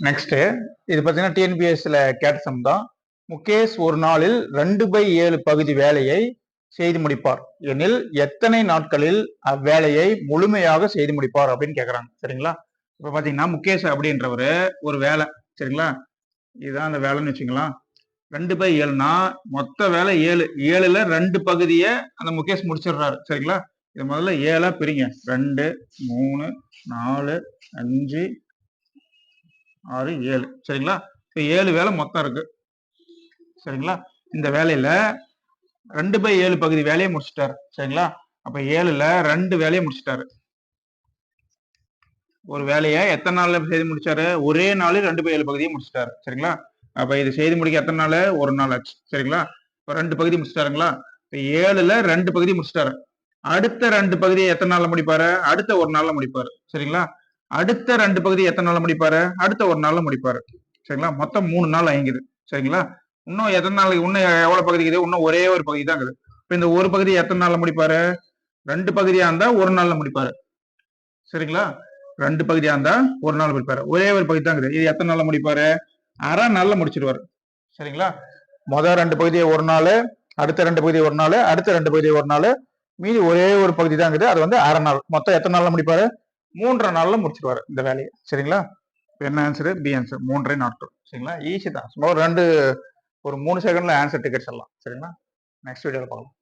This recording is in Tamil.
நெக்ஸ்ட் இது பார்த்தீங்கன்னா டிஎன்பிஎஸ்ல கேட்ட சம் தான். முகேஷ் ஒரு நாளில் ரெண்டு பை ஏழு பகுதி வேலையை செய்து முடிப்பார். எனில் எத்தனை நாட்களில் அவ்வேலையை முழுமையாக செய்து முடிப்பார் அப்படின்னு கேட்குறாங்க சரிங்களா? இப்ப பாத்தீங்கன்னா முகேஷ் அப்படின்றவர் ஒரு வேலை. சரிங்களா? இதுதான் அந்த வேலைன்னு வச்சுக்கலாம். ரெண்டு பை ஏழுனா மொத்த வேலை ஏழு. ஏழுல ரெண்டு பகுதியை அந்த முகேஷ் முடிச்சிடுறாரு. சரிங்களா? இது முதல்ல ஏழா பிரிங்க. ரெண்டு மூணு நாலு அஞ்சு ஆறு ஏழு. சரிங்களா? இப்போ ஏழு வேலை மொத்தம் இருக்கு. சரிங்களா? இந்த வேலையில ரெண்டு பை ஏழு பகுதி வேலையை முடிச்சிட்டாரு. சரிங்களா? அப்ப ஏழுல ரெண்டு வேலையை முடிச்சிட்டாரு. ஒரு வேலையை எத்தனை நாள்ல செய்து முடிச்சாரு? ஒரே நாள் ரெண்டு பை ஏழு பகுதியை முடிச்சிட்டாரு. சரிங்களா? அப்ப இது செய்து முடிக்க எத்தனை நாள்? ஒரு நாள் ஆச்சு. சரிங்களா? இப்ப ரெண்டு பகுதி முடிச்சிட்டாருங்களா? இப்ப ஏழுல ரெண்டு பகுதி முடிச்சிட்டாரு. அடுத்த ரெண்டு பகுதியை எத்தனை நாள்ல முடிப்பாரு? அடுத்த ஒரு நாள்ல முடிப்பாரு. சரிங்களா? அடுத்த ரெண்டு பகுதி எத்தனை நாள் முடிப்பாரு? அடுத்த ஒரு நாள்ல முடிப்பாரு. சரிங்களா? மொத்தம் மூணு நாள் ஐங்குது சரிங்களா? இன்னும் எத்தனை நாளைக்கு இன்னும் எவ்வளவு பகுதி இருக்குது? இன்னும் ஒரே ஒரு பகுதி தான் இருக்குது. இப்ப இந்த ஒரு பகுதி எத்தனை நாள்ல முடிப்பாரு? ரெண்டு பகுதியா இருந்தா ஒரு நாள்ல முடிப்பாரு. சரிங்களா? ரெண்டு பகுதியா இருந்தா ஒரு நாள் முடிப்பாரு. ஒரே ஒரு பகுதி தான் இருக்குது. இது எத்தனை நாள்ல முடிப்பாரு? அரை நாள்ல முடிச்சிருவாரு. சரிங்களா? மொதல் ரெண்டு பகுதியை ஒரு நாள் அடுத்த ரெண்டு பகுதி ஒரு நாள் அடுத்த ரெண்டு பகுதியை ஒரு நாள். மீதி ஒரே ஒரு பகுதி தான் இருக்குது. அது வந்து அரை நாள். மொத்தம் எத்தனை நாள்ல முடிப்பாரு? மூன்றரை நாள்ல முடிச்சிருவாரு இந்த வேலையை. சரிங்களா? என்ன ஆன்சரு பி ஆன்சர் மூன்றரை நாட்கள். சரிங்களா? ஈஸி தான். சும்மா ஒரு ரெண்டு ஒரு மூணு செகண்ட்ல ஆன்சர் டிக்கெட்ஸ் எல்லாம். சரிங்களா? நெக்ஸ்ட் வீடியோவில் பார்க்கலாம்.